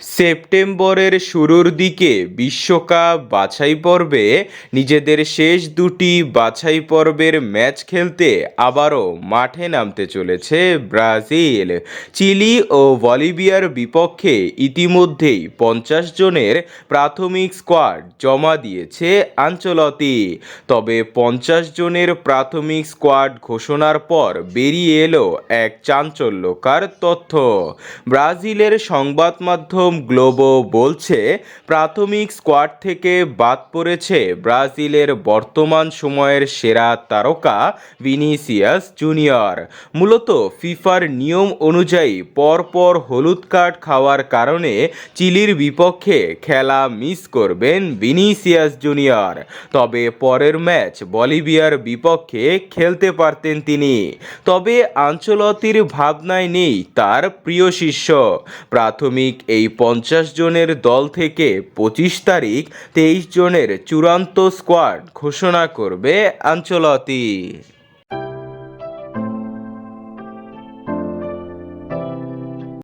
সেপ্টেম্বরের শুরুর দিকে বিশ্বকাপ বাছাই পর্বে নিজেদের শেষ দুটি বাছাই পর্বের ম্যাচ খেলতে আবারও মাঠে নামতে চলেছে ব্রাজিল। চিলি ও বলিভিয়ার বিপক্ষে ইতিমধ্যেই পঞ্চাশ জনের প্রাথমিক স্কোয়াড জমা দিয়েছে আঞ্চলতি। তবে পঞ্চাশ জনের প্রাথমিক স্কোয়াড ঘোষণার পর বেরিয়ে এলো এক চাঞ্চল্যকার তথ্য। ব্রাজিলের সংবাদ মাধ্যম গ্লোবো বলছে, প্রাথমিক স্কোয়াড থেকে বাদ পড়েছে ব্রাজিলের বর্তমান সময়ের সেরা তারকা ভিনিসিয়াস জুনিয়র। মূলত ফিফার নিয়ম অনুযায়ী পরপর হলুদ কার্ড খাওয়ার কারণে চিলির বিপক্ষে খেলা মিস করবেন ভিনিসিয়াস জুনিয়র। তবে পরের ম্যাচ বলিভিয়ার বিপক্ষে খেলতে পারতেন তিনি। তবে আঞ্চলতির ভাবনায় নেই তার প্রিয় শিষ্য। প্রাথমিক এই পঞ্চাশ জনের দল থেকে পঁচিশ তারিখ তেইশ জনের চূড়ান্ত স্কোয়াড ঘোষণা করবে আঞ্চলতি।